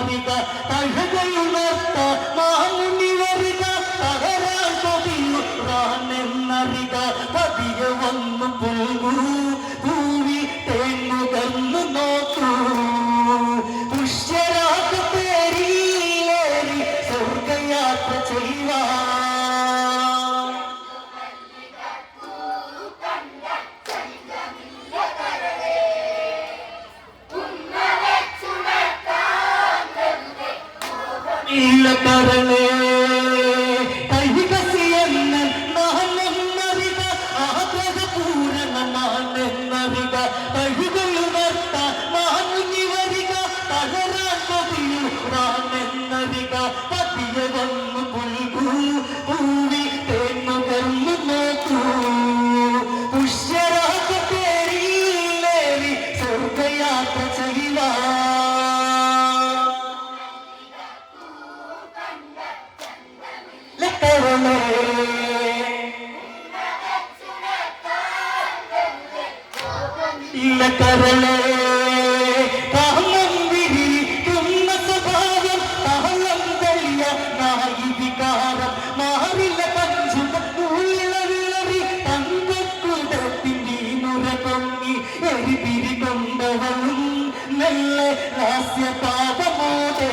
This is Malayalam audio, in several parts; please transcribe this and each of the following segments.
بك تجد المفتاح കരണേ താഹം വിരിക്കുന്ന സ്വഭാവം താഹം തെളിയ നായികാരം മാറില്ല പഞ്ചുളവിളറി തങ്കക്കുടത്തിന്റെ നുര പൊങ്ങി എരിതിരി കൊണ്ടവളും നല്ല ഹാസ്യ പാപമോദേ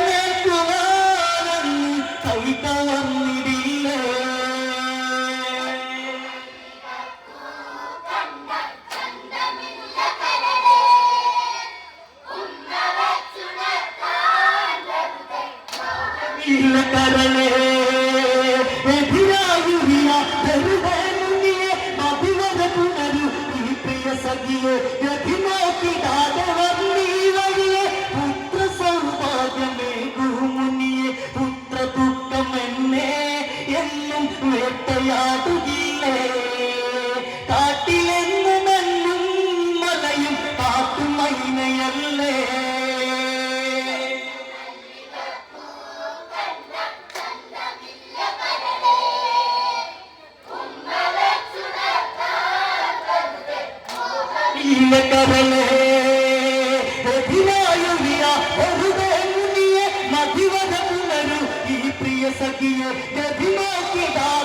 we will कभी ना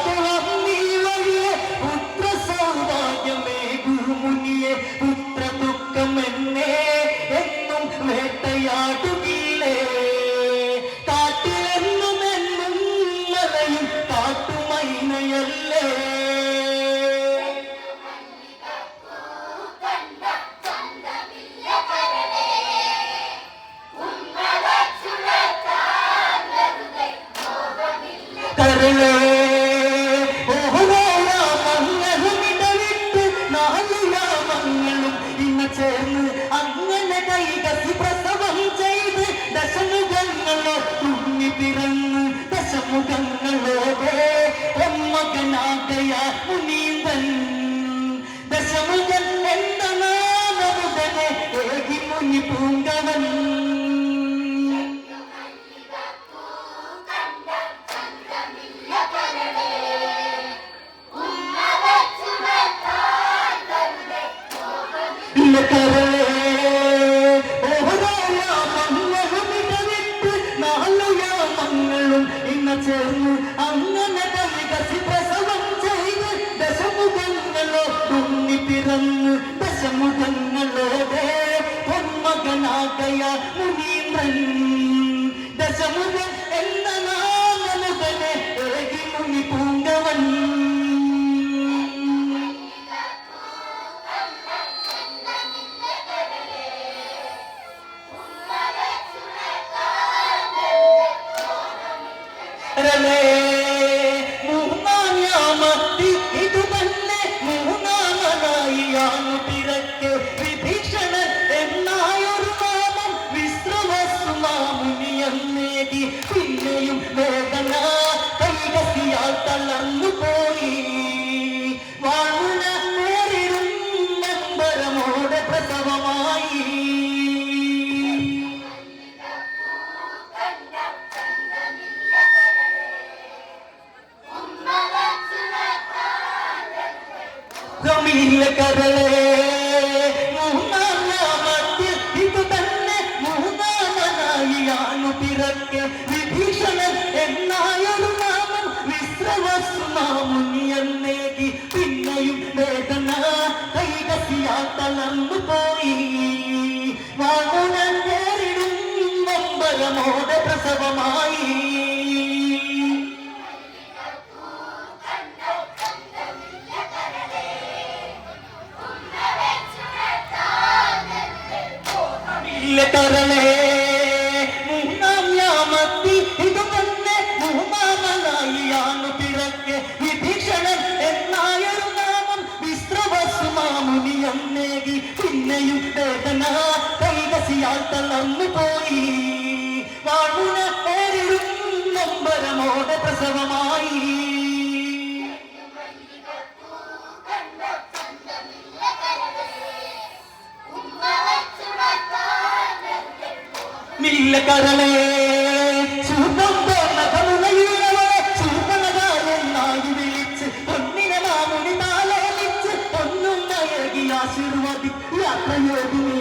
പ്രസവം ചെയ്ത് ദശമുഖങ്ങളോ തുന്നി പിറന്ന് ദശമുഖങ്ങൾ ചേർന്നു അങ്ങനെ വികസി പ്രസവം ചെയ്ത് ദശമുഖങ്ങളോ തുന്നി പിറന്ന് ദശമുഖങ്ങളോടെ പൊന്മകനാകയ മുനീന്ദ്രൻ വിഭീഷണൻ എന്നായൊരു നാമം വിശ്രവസുമാമുന്നിയെന്നേക്ക് പിന്നെയും വേദന കൈകസിയാത്തളന്നു പോയി വാമുന നേരിടും മമ്പലമോടെ പ്രസവമായി തരണേ. മൂന്നാം യാമത്തിൽ ഇത് തന്നെ മൂന്നാമനായിയാണ് പിറക്കെ. വിഭീഷണൻ നാമം വിശ്രവസുമാമുനിയൊന്നേകി പിന്നെയും വേദന കൈകസിയാൽ തളർന്നു പോയി. വാണുന പേരിടും നമ്പരമോടെ പ്രസവമാണ് Let your obedience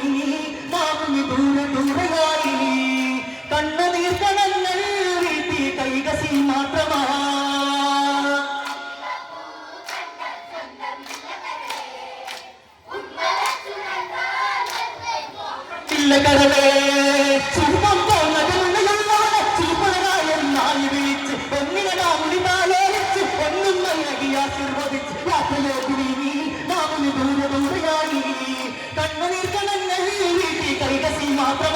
Mm-hmm.